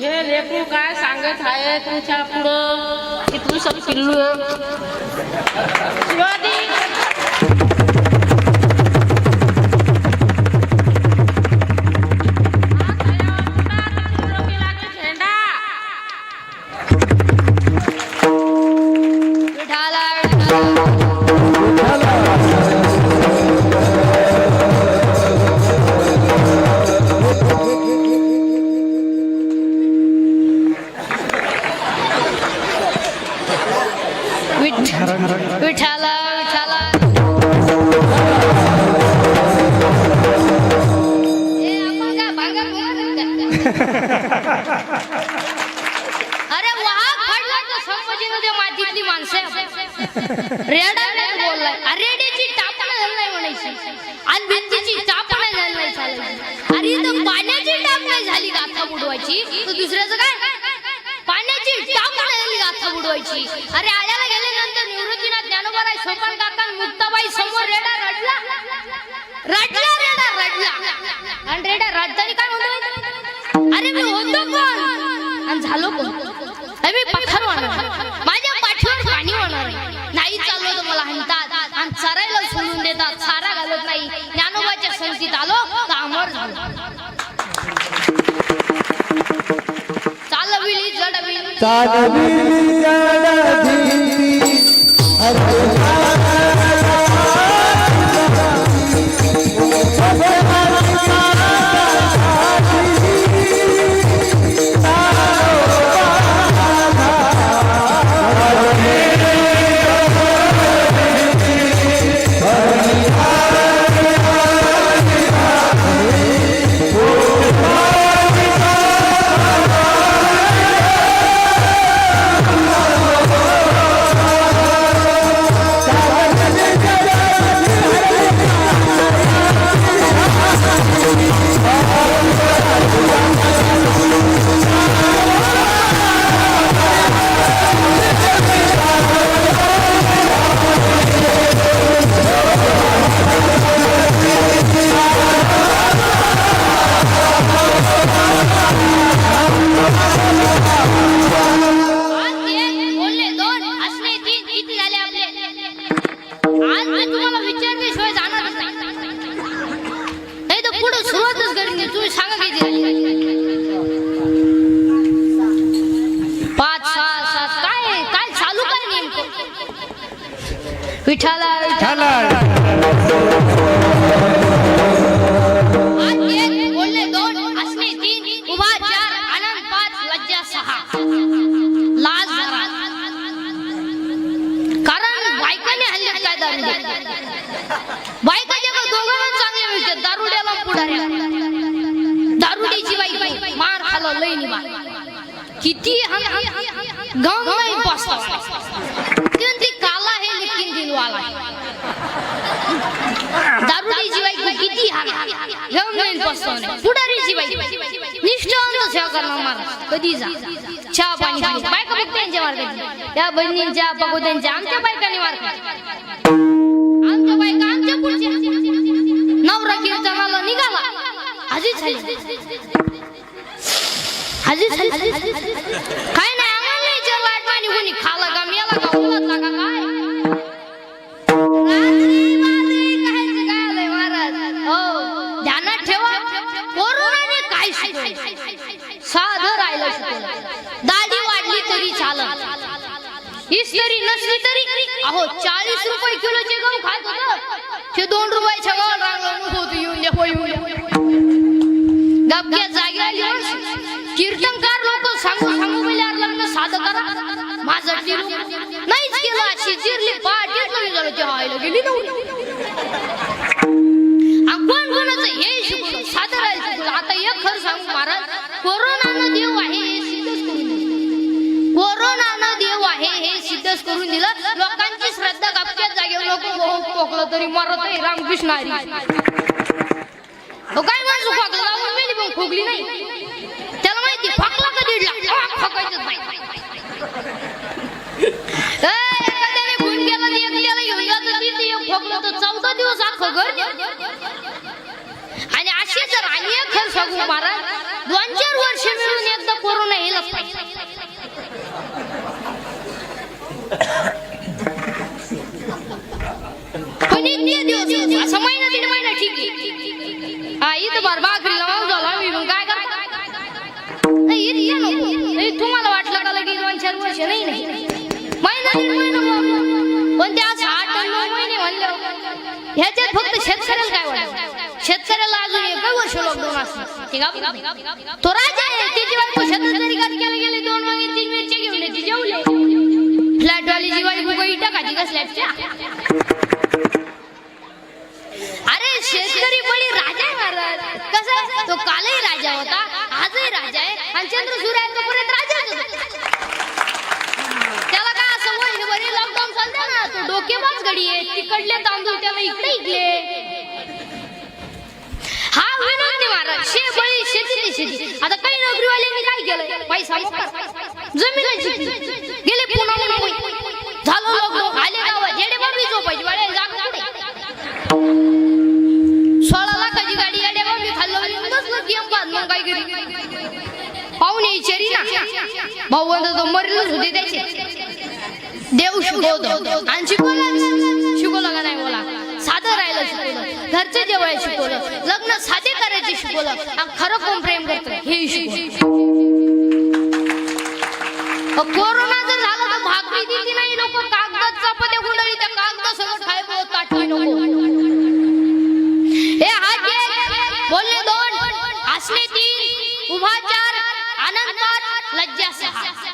हे लेकरू काय सांगत आहे तुमच्या पुढं की तू सब पिल्लू शिवाजी! रेडा बोललाय अरे रेड्याची टापणं झाली नाही म्हणायची. आणि भिंतीची टापणं झाली नाही चालायची. अरे इथं पाण्याची टाप झाली गाथा बुडवायची? तर दुसऱ्याचं काय? पाण्याची टाप झाली गाथा बुडवायची? अरे आळ्याला गेल्यानंतर निवृत्तीनाथ ज्ञानोबाराय सोपान काका मुक्ताबाई समोर रेडा रडला. रडला रेडा रडला. आणि रेडा रडताना काय म्हणतो? अरे मी होतो कोण आणि झालो कोण चारायला सोडून देतात. चारा घालत नाही. ज्ञानोबाच्या संगतीत आलो तर अमर झालो. चालविली जडविली. चालविली जडविली. काय दारू बायकाच्या दोघांना चांगले मिळतात दारुड्याला पुढाऱ्या दारुड्याची बाई मार खालो किती नाही वाला. काला हे लेकिन दिलवाला किती हाल घेऊन नाही बसतो पुढारीची बाई निष्ठावंत सेवा करणार महाराज कधी जा. चहा पाणी पिऊ. बायका बघ त्यांच्या मार्गाची या बहिणींच्या पगोद्यांच्या आमच्या बायकांनी मार्ग आमच्या बायका आमच्या पुढच्या. नवरा कीर्तनाला निघाला. आजी झाली आजी झाली इस्तरी नसली तरी अहो चाळीस रुपये किलोचे गहू खात होत ते दोन रुपयाच्या गव्हाला रांगून होत येऊन द्या होय येऊन द्या जागी आली कीर्तनकार लोक सांगू सांगू बोलल्यावर लग्न साधं करा. माझं टिरू नाहीच केलं अशी जिरली पाठीच नाही झालं ते व्हायला गेली नव्हती करून दिलं. लोकांची श्रद्धा गपक्यात जागेवर लोक हो- हो- पोकलं तरी मरत आहे रामकृष्ण हरी. हो काय माणसं खोकला? लावून मेली पण खोकली नाही. त्याला माहिती फाकला का दीडला नाही. एखाद्याने एकट्याला घेऊन जातो एक खोकलं तर चौदा दिवस अख्खं घर. आणि असे जर आणि एक सांगू महाराज एक दिवस असं महिना दीड महिना ठीक आहे. हा इथं बरं भाकरीला वाव झाला मी मग काय करतो? तुम्हाला वाटलं का लगेच दोन चार वर्ष नाही नाही? महिना दीड महिना पण त्या आठ नऊ महिने म्हणले. ह्याच्यात फक्त शेतकऱ्याला काय वाटतं? शेतकऱ्याला अजून एकही वर्ष लॉकडाऊन असतं तो राजा आहे त्याची बायको शेतात जरी गाडी केला गेले दोन वाजे तीन मिरच्या घेऊन येते जेवले. राजा होता. आजही राजा आहे. आणि चंद्र सूर्यापर्यंत राजाच राजा त्याला काय असं वय हे बरे लॉकडाऊन चालतं ना? तो डोकेबाज घडी आहे. तिकडले तांदूळ त्याला इकडे इकले हा विनोद महाराज शे बळी शेती ते शेती. आता काही नोकरीवाल्यांनी काय केलं पैसा जमीन गेले पुन्हा झालं लॉकडाऊन आले गावात. जेडे बाबी झोपायची. मग काय करी पाहुणे इचारी ना. भाऊ म्हणतो तो मरेलच होते त्याचे. देव शिकवतो. आणि शिकवलं शिकवलं का नाही मला साधं राहायला शिकवलं. घरचं जेवायला शिकवलं. लग्न साधे करायचे शिकवलं. आणि खरं कोण प्रेम करत? हे शिकवलं. कोरोना जर झालं तर भाकरी दिली नाही लोक कागदात चपात्या गुंडळी त्या कागदा सगळं खायला ताटली नको. Lazza!